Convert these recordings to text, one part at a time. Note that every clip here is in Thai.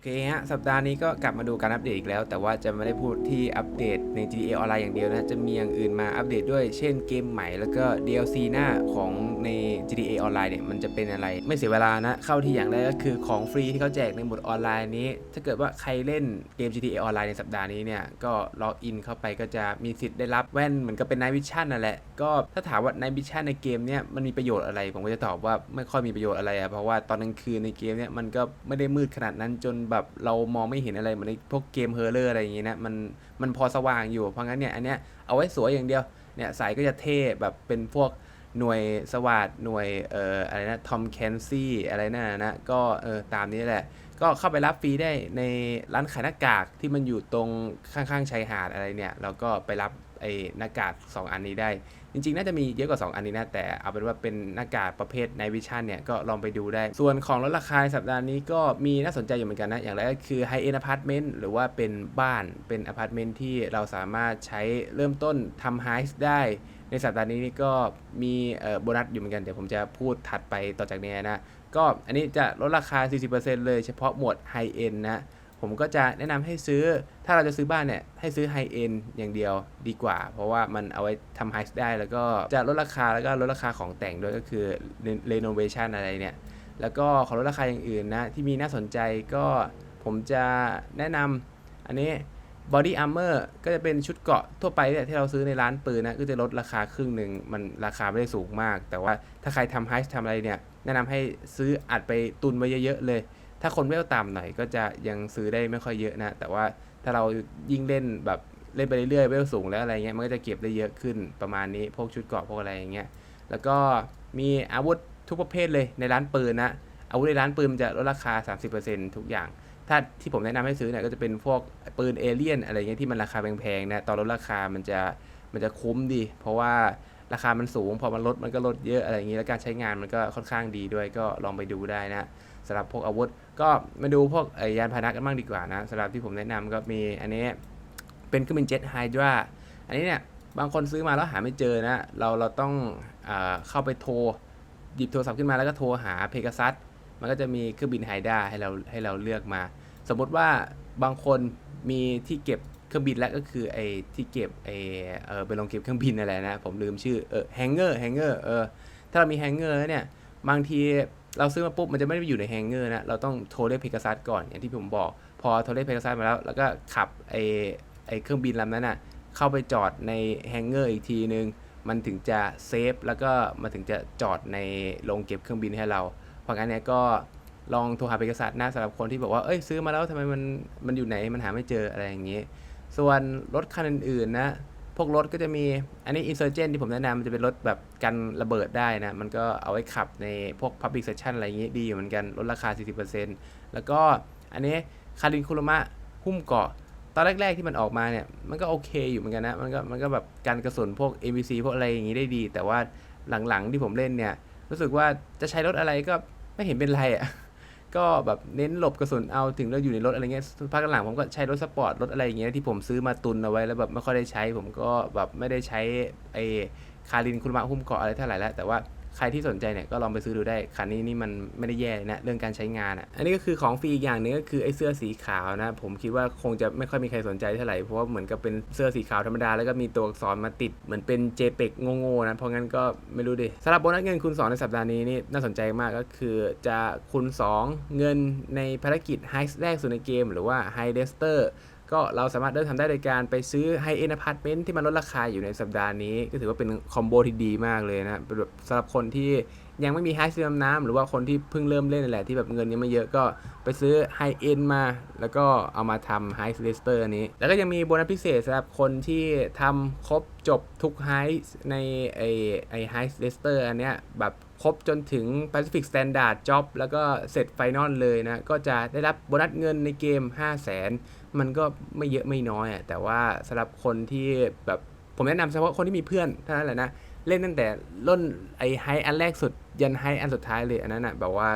โอเคฮะ สัปดาห์นี้ก็กลับมาดูการอัปเดตอีกแล้ว แต่ว่าจะไม่ได้พูดที่อัปเดตใน GTA ออนไลน์อย่างเดียวนะ จะมีอย่างอื่นมาอัปเดตด้วย เช่นเกมใหม่แล้วก็ DLC หน้าของใน GTA ออนไลน์เนี่ย มันจะเป็นอะไร ไม่เสียเวลานะ เข้าที่อย่างแรกก็คือของฟรีที่เขาแจกในหมดออนไลน์นี้ ถ้าเกิดว่าใครเล่นเกม GTA ออนไลน์ในสัปดาห์นี้เนี่ย ก็ล็อกอินเข้าไปก็จะมีสิทธิ์ได้รับแว่นเหมือนกับเป็น Night Vision นั่นแหละ ก็ถ้าถามว่า Night Vision ในเกมเนี่ยมันมีประโยชน์อะไร ผมก็จะตอบว่าไม่ค่อยมีประโยชน์อะไรอะเพราะว่าตอนกลางคืนในเกมเนี่ยมันก็ไม่ได้มืดขนาดนั้นจนแบบเรามองไม่เห็นอะไรเหมือนในพวกเกมเฮอร์เรอร์อะไรอย่างงี้นะมันมันพอสว่างอยู่เพราะงั้นเนี่ยอันเนี้ยเอาไว้สวยอย่างเดียวเนี่ยใส่ก็จะเท่แบบเป็นพวกหน่วยสวัสดหน่วยเอ่ออะไรนะทอมแคนซี่อะไรนั่นนะก็เออตามนี้แหละ ก็เข้าไปรับฟรีได้ในร้านขายหน้ากากที่มันอยู่ตรงข้างๆชายหาดอะไรเนี่ยแล้วก็ไปรับ ไอ้หน้ากาก2 อันนี้ได้ จริงๆ น่าจะมีเยอะกว่า 2 อันนี้นะ แต่เอาเป็นว่าเป็นหน้ากากประเภทในวิชั่นเนี่ยก็ลองไปดูได้ ส่วนของลดราคาสัปดาห์นี้ก็มีน่าสนใจอยู่เหมือนกันนะ อย่างแรกก็คือไฮเอ็นอพาร์ตเมนต์หรือว่าเป็นบ้านเป็นอพาร์ตเมนต์ที่เราสามารถใช้เริ่มต้นทำไฮส์ได้ ในสัปดาห์นี้นี่ก็มีโบนัสอยู่เหมือนกันเดี๋ยวผมจะพูดถัดไปต่อจากนี้นะก็อันนี้จะลดราคา 40%เลยเฉพาะหมวดไฮเอ็นนะ ผมก็จะแนะนำให้ซื้อ ถ้าเราจะซื้อบ้านเนี่ยให้ซื้อไฮเอ็นอย่างเดียวดีกว่า เพราะว่ามันเอาไว้ทำไฮส์ได้ แล้วก็จะลดราคาแล้วก็ลดราคาของแต่งด้วยก็คือเรโนเวชันอะไรเนี่ย แล้วก็ขอลดราคาอย่างอื่นนะที่มีน่าสนใจก็ผมจะแนะนำอันนี้ Body Armor ก็จะเป็นชุดเกราะทั่วไปเนี่ยที่เราซื้อในร้านปืนนะก็จะลดราคาครึ่งหนึ่งมันราคาไม่ได้สูงมาก แต่ว่าถ้าใครทำไฮส์ทำอะไรเนี่ยแนะนำให้ซื้ออัดไปตุนไว้เยอะๆเลย ถ้าคนเวลต่ำหน่อยก็จะยังซื้อได้ไม่ค่อยเยอะนะ แต่ว่าถ้าเรายิ่งเล่นแบบเล่นไปเรื่อยๆเวลสูงแล้วอะไรเงี้ยมันก็จะเก็บได้เยอะขึ้นประมาณนี้พวกชุดเกราะพวกอะไรอย่างเงี้ยแล้วก็มีอาวุธทุกประเภทเลยในร้านปืนนะอาวุธในร้านปืนมันจะลดราคา 30%ทุกอย่าง ถ้าที่ผมแนะนำให้ซื้อเนี่ยก็จะเป็นพวกปืนเอเลี่ยนอะไรเงี้ยที่มันราคาแพงๆนะตอนลดราคามันจะมันจะคุ้มดี เพราะว่าราคามันสูง พอมันลดมันก็ลดเยอะอะไรอย่างงี้แล้วการใช้งานมันก็ค่อนข้างดีด้วยก็ลองไปดูได้นะสำหรับพวกอาวุธ ก็มาดูพวกยานพาหนะกันบ้างดีกว่านะสำหรับที่ผมแนะนำก็มีอันนี้เป็นเครื่องบินเจ็ตไฮดราอันนี้เนี่ยบางคนซื้อมาแล้วหาไม่เจอนะ เราเราต้องอเข้าไปโทรหยิบโทรศัพท์ขึ้นมาแล้วก็โทรหาเพก a ซัสมันก็จะมีเครื่องบินไฮด้าให้เราให้เราเลือกมา สมมติว่าบางคนมีที่เก็บเครื่องบินแล้วก็คือไอ้ที่เก็บไอ้เออไปลงเก็บเครื่องบินอะไรนะ ผมลืมชื่อเออแฮงเกอร์แฮงเกอร์เออถ้าเรามีแฮงเกอร์แล้วเนี่ยบางที เราซื้อมาปุ๊บมันจะไม่ได้อยู่ในแฮงเกอร์นะ เราต้องโทรเรียกเพก a ซัสก่อนอย่างที่ผมบอก พอโทรเรียกเพก a ซัสมาแล้ว แล้วก็ขับไอ้ไอ้เครื่องบินลำนั้นอะเข้าไปจอดในแฮงเกอร์อีกทีนึง มันถึงจะเซฟแล้วก็มาถึงจะจอดในโรงเก็บเครื่องบินให้เรา เพราะงั้นเนี่ยก็ลองโทรหาเอกสารหน้าสำหรับคนที่บอกว่าเอ้ยซื้อมาแล้วทำไมมันมันอยู่ไหนมันหาไม่เจออะไรอย่างนี้ ส่วนรถคันอื่นๆนะ วกรถก็จะมีอันนี้ Insurgent ที่ผมแนะนำมันจะเป็นรถแบบกันระเบิดได้นะ มันก็เอาไว้ขับในพวก Public Section อะไรอย่างนี้ดีอยู่เหมือนกัน ลดราคา 40%แล้วก็อันนี้คารินคุรมะหุ้มเกาะตอนแรก ๆ ที่มันออกมาเนี่ย มันก็โอเคอยู่เหมือนกันนะ มันก็มันก็แบบการกระสุนพวก ABC พวกอะไรอย่างนี้ได้ดี แต่ว่าหลังๆที่ผมเล่นเนี่ย รู้สึกว่าจะใช้รถอะไรก็ไม่เห็นเป็นไรอะ่ะ ก็แบบเน้นหลบกระสุนเอาถึงเราอยู่ในรถอะไรเงี้ยพักหลังผมก็ใช้รถสปอร์ตรถอะไรอย่างเงี้ยที่ผมซื้อมาตุนเอาไว้แล้วแบบไม่ค่อยได้ใช้ ผมก็แบบไม่ได้ใช้ไอคารินคุณมะหุ้มเกาะอะไรเท่าไหร่แล้วแต่ว่า ใครที่สนใจเนี่ยก็ลองไปซื้อดูได้คันนี้นี่มันไม่ได้แย่เลยนะเรื่องการใช้งานอะอันนี้ก็คือของฟรีอีกอย่างหนึงก็คือไอ้เสื้อสีขาวนะผมคิดว่าคงจะไม่ค่อยมีใครสนใจเท่าไหร่เพราะว่าเหมือนกับเป็นเสื้อสีขาวธรรมดาแล้วก็มีตัวอักษรมาติดเหมือนเป็น JPEG โง่ๆนะเพราะงั้นก็ไม่รู้ดิสำหรับโบนัสเงินคูณ2ในสัปดาห์นี้นี่น่าสนใจมากก็คือจะคูณ2 เงินในภารกิจไฮแรกสุดในเกม หรือว่าไฮเดสเตอร์ ก็เราสามารถเริ่มทำได้โดยการไปซื้อไฮเอ็นอพาร์ตเมนต์ที่มันลดราคาอยู่ในสัปดาห์นี้ ก็ถือว่าเป็นคอมโบที่ดีมากเลยนะแบบสำหรับคนที่ยังไม่มีไฮซีดำน้ำหรือว่าคนที่เพิ่งเริ่มเล่นนั่นแหละที่แบบเงินยังไม่เยอะก็ไปซื้อไฮเอ็นมา แล้วก็เอามาทำไฮเลสเตอร์นี้ แล้วก็ยังมีโบนัสพิเศษสำหรับคนที่ทำครบจบทุกไฮในไอไอไฮเลสเตอร์อันเนี้ยแบบครบจนถึง Pacific Standard Job แล้วก็เสร็จไฟนอลเลยนะ ก็จะได้รับโบนัสเงินในเกม 5 0 0 0 0น มันก็ไม่เยอะไม่น้อยอะแต่ว่าสำหรับคนที่แบบผมแนะนำเฉพาะคนที่มีเพื่อนเท่านั้นแหละนะเล่นตั้งแต่ร่นไอไฮอันแรกสุดยันไฮอันสุดท้ายเลยอันนั้นอะแบบว่า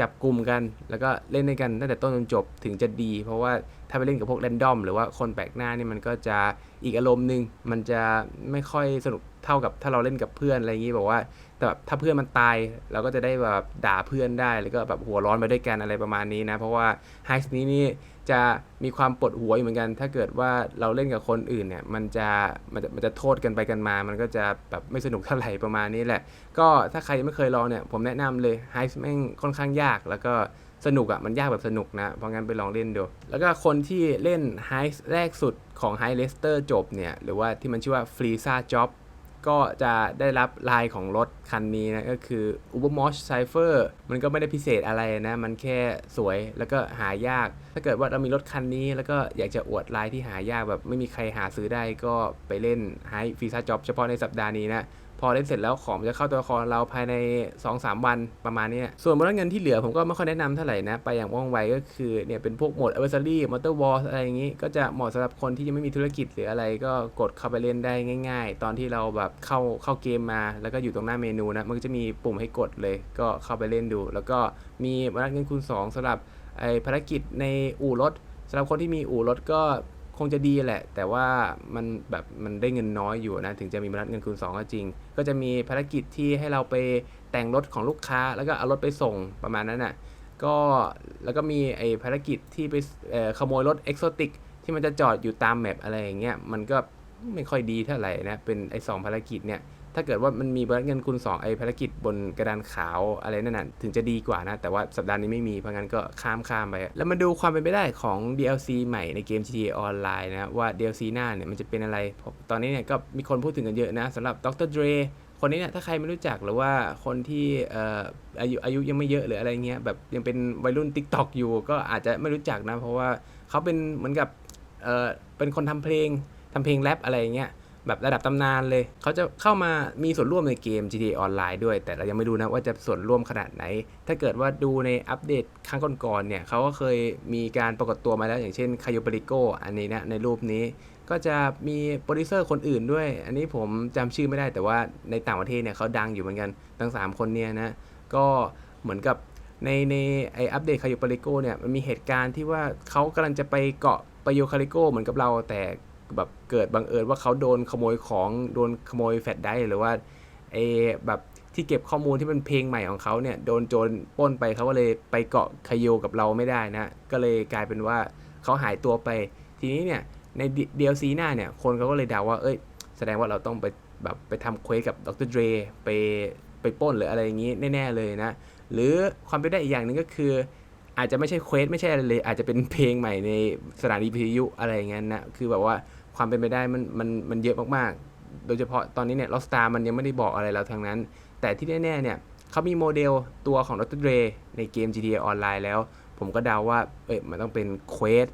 จับกลุ่มกัน แล้วก็เล่นด้วยกันตั้งแต่ต้นจนจบถึงจะดี เพราะว่าถ้าไปเล่นกับพวกแรนดอมหรือว่าคนแปลกหน้านี่มันก็จะอีกอารมณ์หนึ่งมันจะไม่ค่อยสนุกเท่ากับถ้าเราเล่นกับเพื่อนอะไรอย่างนี้บอกว่า แต่แบบถ้าเพื่อนมันตายเราก็จะได้แบบด่าเพื่อนได้แล้วก็แบบหัวร้อนไปด้วยกันอะไรประมาณนี้นะ เพราะว่าไฮส์นี้นี่ จะมีความปวดหัวอยู่เหมือนกัน ถ้าเกิดว่าเราเล่นกับคนอื่นเนี่ยมันจะมันจะมันจะโทษกันไปกันมา มันก็จะแบบไม่สนุกเท่าไหร่ประมาณนี้แหละ ก็ถ้าใครไม่เคยลองเนี่ยผมแนะนำเลยไฮส์แม่งค่อนข้างยาก แล้วก็สนุกอะ่ะมันยากแบบสนุกนะ เพราะงั้นไปลองเล่นดู แล้วก็คนที่เล่นไฮส์แรกสุดของไฮเลสเตอร์จบเนี่ยหรือว่าที่มันชื่อว่าฟรีซ่าจ็อบ ก็จะได้รับลายของรถคันนี้นะก็คือ u b e r m o s h Cypher มันก็ไม่ได้พิเศษอะไรนะ มันแค่สวยแล้วก็หายาก ถ้าเกิดว่าเรามีรถคันนี้ แล้วก็อยากจะอวดลายที่หายากแบบไม่มีใครหาซื้อได้ก็ไปเล่น High Visa Job เฉพาะในสัปดาห์นี้นะ พอเล่นเสร็จแล้วของจะเข้าตัวละครเราภายใน 2-3 วันประมาณนี้ ส่วนบนเงินที่เหลือผมก็ไม่ค่อยแนะนำเท่าไหร่นะ ไปอย่างว่องไวก็คือเนี่ยเป็นพวกโหมด Adversary Motor Wars อะไรอย่างนี้ ก็จะเหมาะสำหรับคนที่ยังไม่มีธุรกิจหรืออะไรก็กดเข้าไปเล่นได้ง่าย ๆ ตอนที่เราแบบเข้าเข้าเกมมา แล้วก็อยู่ตรงหน้าเมนูนะมันก็จะมีปุ่มให้กดเลย ก็เข้าไปเล่นดู แล้วก็มีบนเงินคูณ2สำหรับไอภารกิจในอู่รถสำหรับคนที่มีอู่รถก็ คงจะดีแหละ แต่ว่ามันแบบมันได้เงินน้อยอยู่นะ ถึงจะมีมนัดเงินคูณ2ก็จริง ก็จะมีภารกิจที่ให้เราไปแต่งรถของลูกค้า แล้วก็เอารถไปส่งประมาณนั้นน่ะก็แล้วก็มีไอ้ภารกิจที่ไปขโมยรถเอกโซติกที่มันจะจอดอยู่ตามแมปอะไรอย่างเงี้ยมันก็ไม่ค่อยดีเท่าไหร่นะเป็นไอ้สองภารกิจเนี่ย ถ้าเกิดว่ามันมีบนัดเงินคูณ2ไอภารกิจบนกระดานขาวอะไรนั่นน่ะถึงจะดีกว่านะ แต่ว่าสัปดาห์นี้ไม่มีเพราะงั้นก็ข้ามข้ามไป แล้วมาดูความเป็นไปได้ของ DLC ใหม่ในเกม GTA Online นะว่า DLC หน้าเนี่ยมันจะเป็นอะไร ตอนนี้เนี่ยก็มีคนพูดถึงกันเยอะนะสำหรับ Dr. Dre คนนี้เนี่ยถ้าใครไม่รู้จักหรือว่าคนที่เอ่ออายุอายุยังไม่เยอะหรืออะไรเงี้ยแบบยังเป็นวัยรุ่น TikTok อยู่ก็อาจจะไม่รู้จักนะ เพราะว่าเขาเป็นเหมือนกับเอ่อเป็นคนทำเพลงทำเพลงแรปอะไรเงี้ย แบบระดับตำนานเลย เขาจะเข้ามามีส่วนร่วมในเกม GTA Online ด้วย แต่เรายังไม่รู้นะว่าจะส่วนร่วมขนาดไหน ถ้าเกิดว่าดูในอัปเดตครั้งก่อนๆเนี่ยเขาก็เคยมีการปรากฏตัวมาแล้วอย่างเช่นคา y o ปริโกอันนี้นะในรูปนี้ก็จะมีโปรดิวเซอร์คนอื่นด้วย อันนี้ผมจำชื่อไม่ได้แต่ว่าในต่างประเทศเนี่ยเขาดังอยู่เหมือนกัน ทั้ง 3 คนเนี่ยนะ ก็เหมือนกับในในไออัปเดตคา y o ปริโกเนี่ยมันมีเหตุการณ์ที่ว่าเขากำลังจะไปเกาะปาโยคาริโกเหมือนกับเรา แต่ แบบเกิดบังเอิญว่าเขาโดนขโมยของโดนขโมยแฟลชไดรฟ์หรือว่าเอแบบที่เก็บข้อมูลที่เป็นเพลงใหม่ของเขาเนี่ยโดนโจรปล้นไปเขาก็เลยไปเกาะคาโยกับเราไม่ได้นะ ก็เลยกลายเป็นว่าเขาหายตัวไป ทีนี้เนี่ยใน DLC หน้าเนี่ยคนเขาก็เลยเดาว่าเอ้ย แสดงว่าเราต้องไปแบบไปทำเควสกับดรเดรไปไปปล้นหรืออะไรอย่างนี้แน่ ๆ เลยนะ หรือความเป็นได้อีกอย่างหนึ่งก็คือ อาจจะไม่ใช่เควสไม่ใช่อะไรเลย อาจจะเป็นเพลงใหม่ในสถานีวิทยุอะไรอย่างนั้นนะคือแบบว่าความเป็นไปได้มันมันมันเยอะมากๆ โดยเฉพาะตอนนี้เนี่ยลอสตาร์มันยังไม่ได้บอกอะไรเราทางนั้น แต่ที่แน่ๆเนี่ยเขามีโมเดลตัวของดรเดรในเกม GTA Online แล้ว ผมก็เดาว่าเอ้ยมันต้องเป็นเควส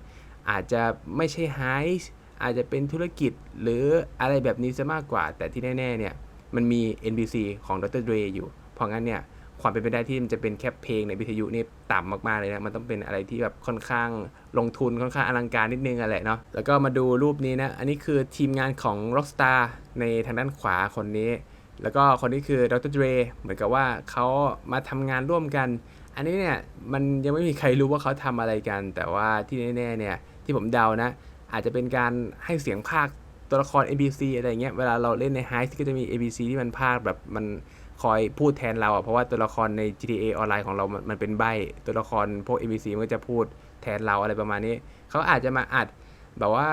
อาจจะไม่ใช่ไฮส์อาจจะเป็นธุรกิจหรืออะไรแบบนี้ซะมากกว่า แต่ที่แน่ๆเนี่ยมันมี NPC ของดรเดรอยู่ เพราะงั้นเนี่ย ความเป็นไปได้ที่มันจะเป็นแค่เพลงในวิทยุนี่ต่ำมากๆเลยนะ มันต้องเป็นอะไรที่แบบค่อนข้างลงทุนค่อนข้างอลังการนิดนึงอะไรเนาะ แล้วก็มาดูรูปนี้นะ อันนี้คือทีมงานของ Rockstar ในทางด้านขวาคนนี้ แล้วก็คนนี้คือดรเดรเหมือนกับว่าเขามาทำงานร่วมกัน อันนี้เนี่ยมันยังไม่มีใครรู้ว่าเขาทำอะไรกัน แต่ว่าที่แน่ๆเนี่ยที่ผมเดานะ อาจจะเป็นการให้เสียงภาคตัวละคร NPC อะไรเงี้ย เวลาเราเล่นใน Heist ก็จะมี NPC ที่มันภาคแบบมัน คอยพูดแทนเราอะเพราะว่าตัวละครใน GTA ออนไลน์ของเรา มันเป็นใบตัวละครพวก NPC มันก็จะพูดแทนเราอะไรประมาณนี้เขาอาจจะมาอัดแบบว่า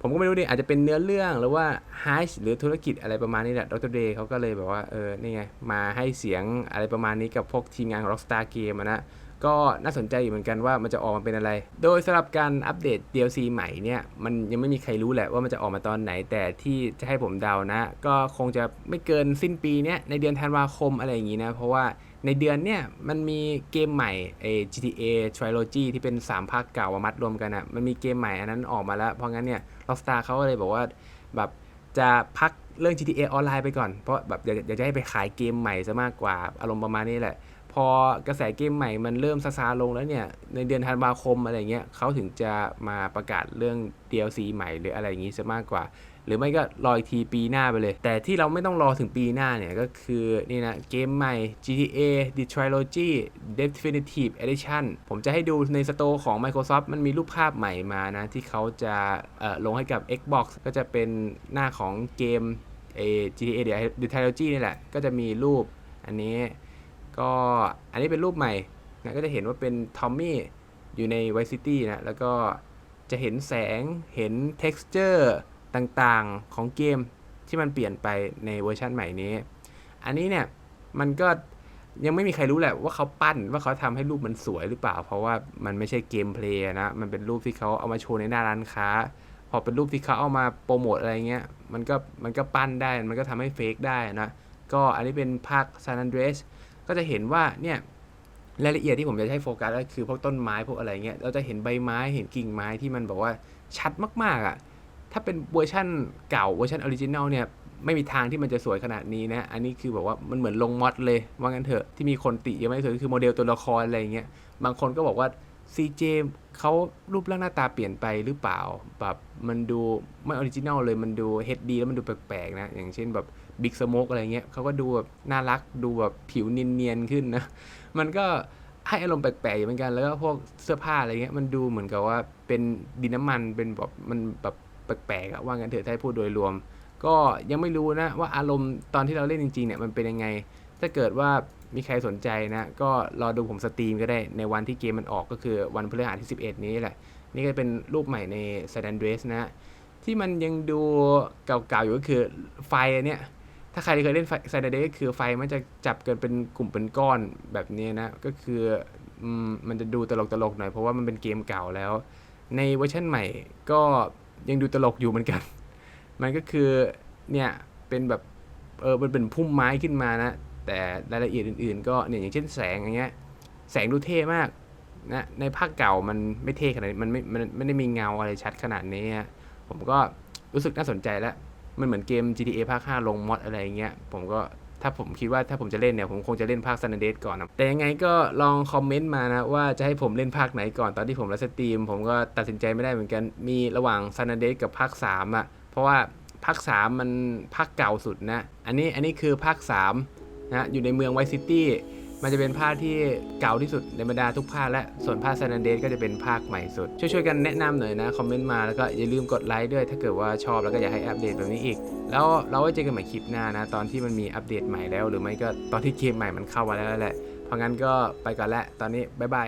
ผมก็ไม่รู้ดิอาจจะเป็นเนื้อเรื่องหรือว่าฮาชหรือธุรกิจอะไรประมาณนี้แหละดรเดย์เขาก็เลยแบบว่าเออนี่ไงมาให้เสียงอะไรประมาณนี้กับพวกทีมงานของ Rockstar Game นะ ก็น่าสนใจอยู่เหมือนกันว่ามันจะออกมาเป็นอะไร โดยสำหรับการอัปเดต DLC ใหม่เนี่ย มันยังไม่มีใครรู้แหละว่ามันจะออกมาตอนไหน แต่ที่จะให้ผมเดานะ ก็คงจะไม่เกินสิ้นปีเนี้ยในเดือนธันวาคมอะไรอย่างงี้นะ เพราะว่าในเดือนเนี้ยมันมีเกมใหม่ไอ้ GTA Trilogy ที่เป็น 3 ภาคเก่ามามัดรวมกันอะ่ะ มันมีเกมใหม่อันนั้นออกมาแล้ว เพราะงั้นเนี่ย Rockstar เขาก็เลยบอกว่าแบบจะพักเรื่อง GTA ออนไลน์ไปก่อน เพราะแบบอยากจะให้ไปขายเกมใหม่ซะมากกว่าอารมณ์ประมาณนี้แหละ พอกระแสเกมใหม่มันเริ่มซาซาลงแล้วเนี่ย ในเดือนธันวาคมอะไรเงี้ยเขาถึงจะมาประกาศเรื่อง DLC ใหม่หรืออะไรอย่างงี้ซะมากกว่า หรือไม่ก็รออีกทีปีหน้าไปเลย แต่ที่เราไม่ต้องรอถึงปีหน้าเนี่ย ก็คือนี่นะเกมใหม่ GTA The Trilogy Definitive Edition ผมจะให้ดูในสโตร์ของ Microsoft มันมีรูปภาพใหม่มานะ ที่เขาจะลงให้กับ Xbox ก็จะเป็นหน้าของเกม GTA เดี๋ยวดูท r ลจีนี่แหละ ก็จะมีรูปอันนี้ ก็อันนี้เป็นรูปใหม่นะก็จะเห็นว่าเป็นทอมมี่อยู่ใน Vice City นะแล้วก็จะเห็นแสงเห็น texture ต่างๆของเกมที่มันเปลี่ยนไปในเวอร์ชันใหม่นี้ อันนี้เนี่ยมันก็ยังไม่มีใครรู้แหละว่าเขาปั้นว่าเขาทำให้รูปมันสวยหรือเปล่า เพราะว่ามันไม่ใช่เกมเพลย์นะ มันเป็นรูปที่เขาเอามาโชว์ในหน้าร้านค้า พอเป็นรูปที่เขาเอามาโปรโมทอะไรเงี้ย มันก็มันก็ปั้นได้ มันก็ทำให้เฟกได้นะ ก็อันนี้เป็นภาคซาน a นเดรส ก็จะเห็นว่าเนี่ยรายละเอียดที่ผมจะให้โฟกัสก็คือพวกต้นไม้พวกอะไรเงี้ยเราจะเห็นใบไม้เห็นกิ่งไม้ที่มันบอกว่าชัดมากๆอะ่ะถ้าเป็นเวอร์ชั่นเก่าเวอร์ชันออริจินัลเนี่ยไม่มีทางที่มันจะสวยขนาดนี้นะ อันนี้คือแบบว่ามันเหมือนลงมอดเลย ว่างั้นเถอะที่มีคนติยังไม่สวยคือโมเดลตัวละครอะไรเงี้ย บางคนก็บอกว่า CJ เขารูปร่างหน้าตาเปลี่ยนไปหรือเปล่า แบบมันดูไม่ออริจินัลเลย มันดู HD แล้วมันดูแปลกๆนะ อย่างเช่นแบบ Big Smoke อะไรเงี้ยเขาก็ดูแบบน่ารักดูแบบผิวเนียนๆขึ้นนะ มันก็ให้อารมณ์แปลกๆอยู่เหมือนกัน แล้วก็พวกเสื้อผ้าอะไรเงี้ยมันดูเหมือนกับว่าเป็นดินน้ำมันเป็นแบบมันแบบแปลกๆอะว่างั้นเถอะถ้าพูดโดยรวม ก็ยังไม่รู้นะว่าอารมณ์ตอนที่เราเล่นจริงๆเนี่ยมันเป็นยังไง ถ้าเกิดว่ามีใครสนใจนะ ก็รอดูผมสตรีมก็ได้ในวันที่เกมมันออกก็คือวันพฤหัสที่ 11 นี้แหละ นี่ก็เป็นรูปใหม่ใน San Andreas นะ ที่มันยังดูเก่าๆอยู่ก็คือไฟอันเนี่ย ถ้าใครเคยเล่นไฟ San Andreas ก็คือไฟมันจะจับเกันเป็นกลุ่มเป็นก้อนแบบนี้นะ ก็คือมันจะดูตลกๆหน่อยเพราะว่ามันเป็นเกมเก่าแล้ว ในเวอร์ชันใหม่ก็ยังดูตลกอยู่เหมือนกัน มันก็คือเนี่ยเป็นแบบเออมันเป็นพุ่มไม้ขึ้นมานะ แต่รายละเอียดอื่นๆ ก็เนี่ยอย่างเช่นแสงอย่างเงี้ยแสงดูเท่มากนะในภาคเก่ามันไม่เท่ขนาดนี้มันไม่มันไม่ได้มีเงาอะไรชัดขนาดนี้ผมก็รู้สึกน่าสนใจแล้ว มันเหมือนเกม GTA ภาค 5 ลงมอดอะไรเงี้ย ผมก็ถ้าผมคิดว่าถ้าผมจะเล่นเนี่ย ผมคงจะเล่นภาค San Andreas ก่อนนะแต่ยังไงก็ลองคอมเมนต์มานะ ว่าจะให้ผมเล่นภาคไหนก่อนตอนที่ผมไลฟ์สตรีม ผมก็ตัดสินใจไม่ได้เหมือนกันมีระหว่าง San Andreas กับภาค 3อะ เพราะว่าภาค 3 มันภาคเก่าสุดนะ อันนี้อันนี้คือภาค 3 นะอยู่ในเมืองไวซิตี้ มันจะเป็นภาคที่เก่าที่สุดในบรรดาทุกภาคและส่วนภาคซาน a นเดสก็จะเป็นภาคใหม่สุด ช่วยๆกันแนะนำหน่อยนะคอมเมนต์มาแล้วก็อย่าลืมกดไลค์ด้วย ถ้าเกิดว่าชอบแล้วก็อยากให้อัปเดตแบบนี้อีก แล้วเราไว้เจอกันใหม่คลิปหน้านะ ตอนที่มันมีอัปเดตใหม่แล้ว หรือไม่ก็ตอนที่เกมใหม่มันเข้ามาแล้วแหละเพราะงั้นก็ไปก่อนแล้วตอนนี้บ๊ายบาย